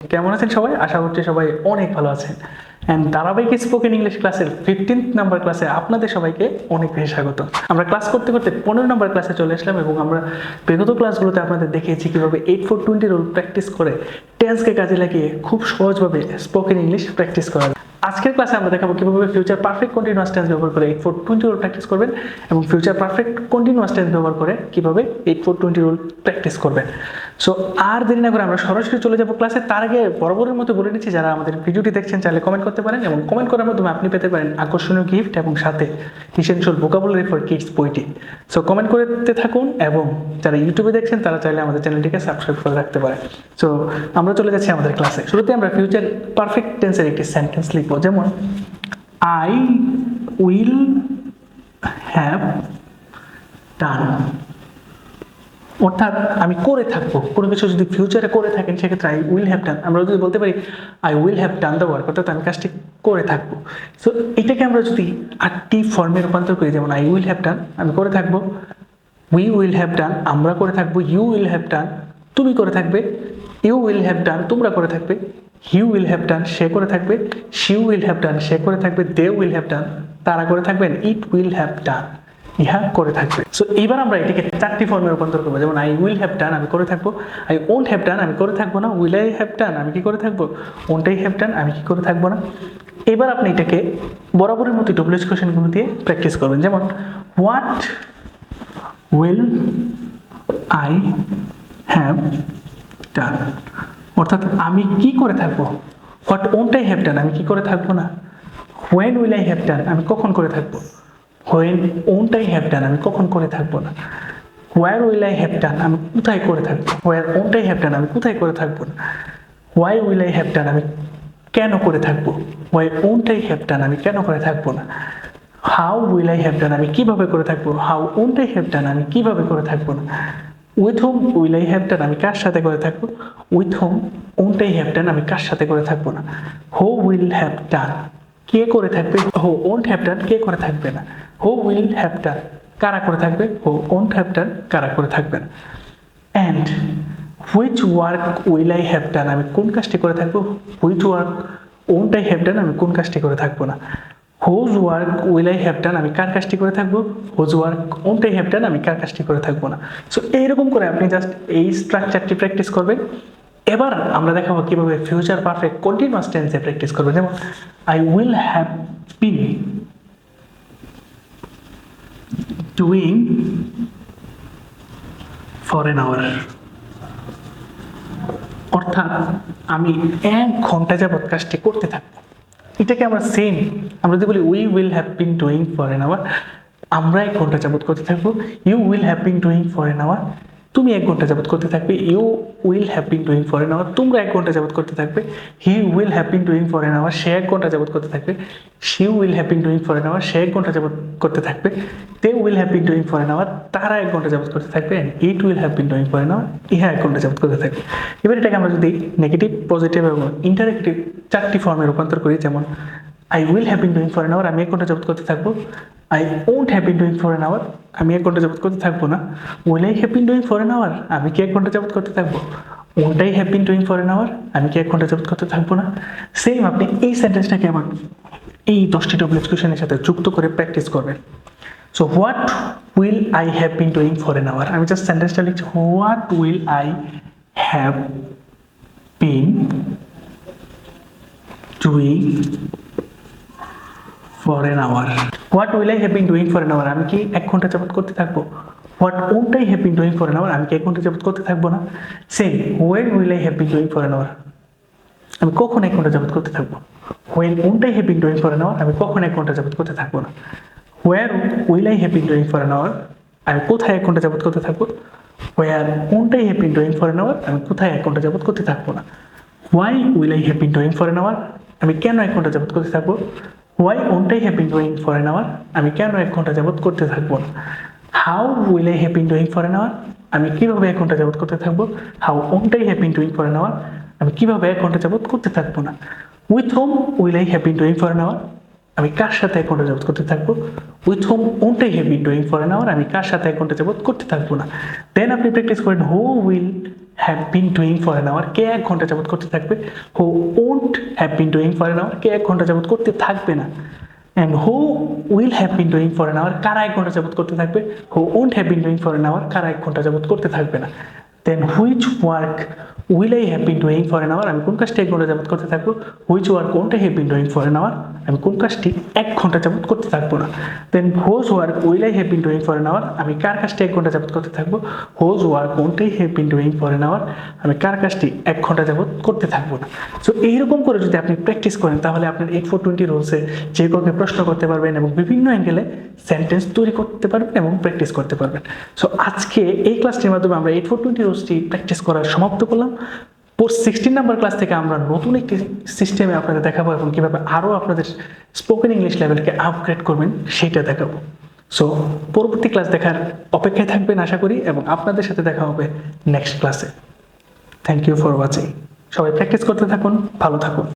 কেমন আছেন সবাই? আশা করছি সবাই অনেক ভালো আছেন। অ্যান্ড ধারাবাহিক স্পোকেন ইংলিশ ক্লাসের ফিফটিন্থ নাম্বার ক্লাসে আপনাদের সবাইকে অনেক বেশি স্বাগত। আমরা ক্লাস করতে করতে পনেরো নাম্বার ক্লাসে চলে আসলাম এবং আমরা বিগত ক্লাসগুলোতে আপনাদের দেখিয়েছি কীভাবে eight four twenty rule practice করে টেন্সকে কাজে লাগিয়ে খুব সহজভাবে স্পোকেন ইংলিশ প্র্যাকটিস করা। আজকের ক্লাসে আমরা দেখাবো কীভাবে ফিউচার পারফেক্ট কন্টিনিউয়াস টেন্স ব্যবহার করে eight four twenty rule practice করবেন এবং ফিউচার পারফেক্ট কন্টিনিউয়াস টেন্স ব্যবহার করে কীভাবে eight four twenty rule practice করবেন। সো আর দেরি না করে আমরা সরাসরি চলে যাব ক্লাসে। তার আগে বরাবরের মতো বলে নিচ্ছি, যারা আমাদের ভিডিওটি দেখছেন, চাইলে কমেন্ট করতে পারেন এবং কমেন্ট করার মাধ্যমে আপনি পেতে পারেন আকর্ষণীয় গিফট এবং সাথে ইসেনশিয়াল ভোকাবুলারি ফর কিডস বইটি। সো কমেন্ট করতে থাকুন এবং যারা ইউটিউবে দেখছেন, তারা চাইলে আমাদের চ্যানেলটিকে সাবস্ক্রাইব করে রাখতে পারেন। সো আমরা চলে যাচ্ছি আমাদের ক্লাসে। শুরুতে আমরা ফিউচার পারফেক্ট টেন্সের একটি সেন্টেন্স লিখব যেমন আই উইল হ্যাভ ডান অর্থাৎ আমি করে থাকব। কোনো কিছু যদি ফিউচারে করে থাকেন, সেক্ষেত্রে আই উইল হ্যাভ ডান আমরা যদি বলতে পারি I will have done the work অর্থাৎ আমি কাজটি করে থাকব। সো এটাকে আমরা যদি আটটি ফর্মে রূপান্তর করি, যেমন আই উইল হ্যাভ ডান আমি করে থাকব। উই উইল হ্যাভ ডান আমরা করে থাকব। ইউ উইল হ্যাভ ডান তুমি করে থাকবে। ইউ উইল হ্যাভ ডান তোমরা করে থাকবে। হি উইল হ্যাভ ডান সে করে থাকবে শি উইল হ্যাভ ডান সে করে থাকবে দে উইল হ্যাভ ডান তারা করে থাকবেন ইট উইল হ্যাভ ডান ইহা করে থাকবে। সো এবার আমরা এটিকে চারটি ফর্মে রূপান্তর করব। যেমন আই উইল হ্যাভ ডান আমি করে থাকব। আই ওন্ট হ্যাভ ডান আমি করে থাকব না। উইল আই হ্যাভ ডান আমি কি করে থাকব? ওন্ট আই হ্যাভ ডান আমি কি করে থাকব না? এবার আপনি এটাকে বরাবরের মতো ডব্লিউএস কোশ্চেনগুলো দিয়ে প্র্যাকটিস করবেন। যেমন what will I have done অর্থাৎ আমি কি করে থাকব? What won't I have done আমি কি করে থাকব না? When will I have done আমি কখন করে থাকব? When won't I have done আমি কখন করে থাকব না? Where will I have done আমি কোথায় করে থাকব? Where won't I have done আমি কোথায় করে থাকব না? Why will I have done আমি কেন করে থাকব? Why won't I have done আমি কেন করে থাকব না? How will I have done আমি কীভাবে করে থাকব? How won't I have done আমি কীভাবে করে থাকব না? With whom will I have done আমি কার সাথে করে থাকব? With whom won't I have done আমি কার সাথে করে থাকব না? হো উইল হ্যাভ ডান কে করে থাকবে? হো ওন্ট হ্যাভ ডান কে করে থাকবে না? হো উইল হ্যাভ ডান কারা করে থাকবে? হো ওন্ট হ্যাভ ডান কারা করে থাকবে না? And which work will I have done আমি কোন কাজটি করে থাকব? Which work won't I have done আমি কোন কাজটি করে থাকব না? Whose work will I have done আমি কার কাজটি করে থাকব? Whose work won't I have done আমি কার কাজটি করে থাকব না? সো এইরকম করে আপনি জাস্ট এই স্ট্রাকচারটি প্র্যাকটিস করবেন। এবার আমরা দেখাবো কীভাবে ফিউচার পারফেক্ট কন্টিনিউয়াস টেন্সে প্র্যাকটিস করব যেমন I will have been doing for an hour অর্থাৎ, আমি এক ঘণ্টা যাবৎ কাজটি করতে থাকব। এটাকে আমরা সেম আমরা যদি বলি we will have been doing for an hour আমরা এক ঘণ্টা যাবত করতে থাকব you will have been doing for an hour তুমি এক ঘণ্টা যাবৎ করতে থাকবে you will have been doing for an hour তোমরা এক ঘণ্টা যাবত করতে থাকবে he will have been doing for an hour সে এক ঘণ্টা যাবত করতে থাকবে she will have been doing for an hour সে এক ঘণ্টা যাবত করতে থাকবে they will have been doing for an hour তারা এক ঘণ্টা যাবৎ করতে থাকবে and it will have been doing for an hour ইহা এক ঘণ্টা যাবৎ করতে থাকবে। এবার এটাকে আমরা যদি নেগেটিভ পজিটিভ এবং ইন্টারেক্টিভ চারটি ফর্মে রূপান্তর করি, যেমন I will have been doing for an hour আমি এক ঘণ্টা যাবৎ করতে থাকব। I won't have been doing for an hour আমি এক ঘণ্টা যাবৎ করতে থাকব না। Will I have been doing for an hour আমি কি এক ঘণ্টা যাবৎ করতে থাকব? Won't I have been doing for an hour আমি কি এক ঘণ্টা যাবৎ করতে থাকব না? সেম আপনি এই সেন্টেন্সটাকে আবার এই দশটি ডব্লিউ কোশ্চেনের সাথে যুক্ত করে প্র্যাকটিস করবেন। So what will I have been doing for an hour আমি জাস্ট সেন্টেন্সটা লিখছি what will I have been doing for an hour what will I have been doing for an hour আমি কি এক ঘণ্টা যাবত করতে থাকব? What won't I have been doing for an hour আমি কি এক ঘণ্টা যাবত করতে থাকব না? Same when will I have been doing for an hour আমি কখন এক ঘণ্টা যাবত করতে থাকব? When won't I have been doing for an hour আমি কখন এক ঘণ্টা যাবত করতে থাকব না? Where will I have been doing for an hour আমি কোথায় এক ঘণ্টা যাবত করতে থাকব? Where won't I have been doing for an hour আমি কোথায় এক ঘণ্টা যাবত করতে থাকব না? Why will I have been doing for an hour আমি কেন এক ঘণ্টা যাবত করতে থাকব? Why won't I have been doing for an hour আমি কেন এক ঘণ্টা যাবত করতে থাকব? না how will I have been doing for an hour আমি কীভাবে এক ঘণ্টা যাবত করতে থাকব? How won't I have been doing for an hour আমি কীভাবে এক ঘণ্টা যাবত করতে থাকব না? With whom will I have been doing for an hour আমি কার সাথে এক ঘণ্টা যাবত করতে থাকব? With whom won't I have been doing for an hour আমি কার সাথে এক ঘণ্টা যাবত করতে থাকব না? দেন আপনি প্র্যাকটিস করেন who will have been doing for an hour কে এক ঘণ্টা যাবত করতে থাকবে? Who won't have been doing for an hour কে এক ঘণ্টা যাবত করতে থাকবে না? And who will have been doing for an hour কারা এক ঘণ্টা যাবত করতে থাকবে? Who won't have been doing for an hour কারা এক ঘণ্টা যাবত করতে থাকবে না? Then which work will I have been doing for an hour আমি কোন কাজটি এক ঘণ্টা যাবত করতে থাকব? হুইচ ওয়ার্ক কোনটা have been doing for an hour আমি কোন কাজটি এক ঘণ্টা যাবত করতে থাকব না। Then whose work will I have been doing for an hour আমি কার কাজটি এক ঘণ্টা যাবত করতে থাকব? হোজ ওয়ার্ক কোনটাই have been doing for an hour আমি কার কাজটি এক ঘণ্টা যাবত করতে থাকব না। সো এইরকম করে যদি আপনি প্র্যাকটিস করেন, তাহলে আপনার এইট ফোর টোয়েন্টি রোলসে যে কাউকে প্রশ্ন করতে পারবেন এবং বিভিন্ন অ্যাঙ্গেলে সেন্টেন্স তৈরি করতে পারবেন এবং প্র্যাকটিস করতে পারবেন। সো আজকে এই ক্লাসটির মাধ্যমে আমরা এইট ফোর টোয়েন্টি রোলসটি প্র্যাকটিস করা সমাপ্ত করলাম। পোস্ট সিক্সটিন নাম্বার ক্লাস থেকে আমরা নতুন একটি সিস্টেমে আপনাদের দেখাবো এবং কীভাবে আরও আপনাদের স্পোকেন ইংলিশ লেভেলকে আপগ্রেড করবেন সেটা দেখাবো। সো পরবর্তী ক্লাস দেখার অপেক্ষায় থাকবেন আশা করি এবং আপনাদের সাথে দেখা হবে নেক্সট ক্লাসে থ্যাংক ইউ ফর ওয়াচিং সবাই প্র্যাকটিস করতে থাকুন, ভালো থাকুন।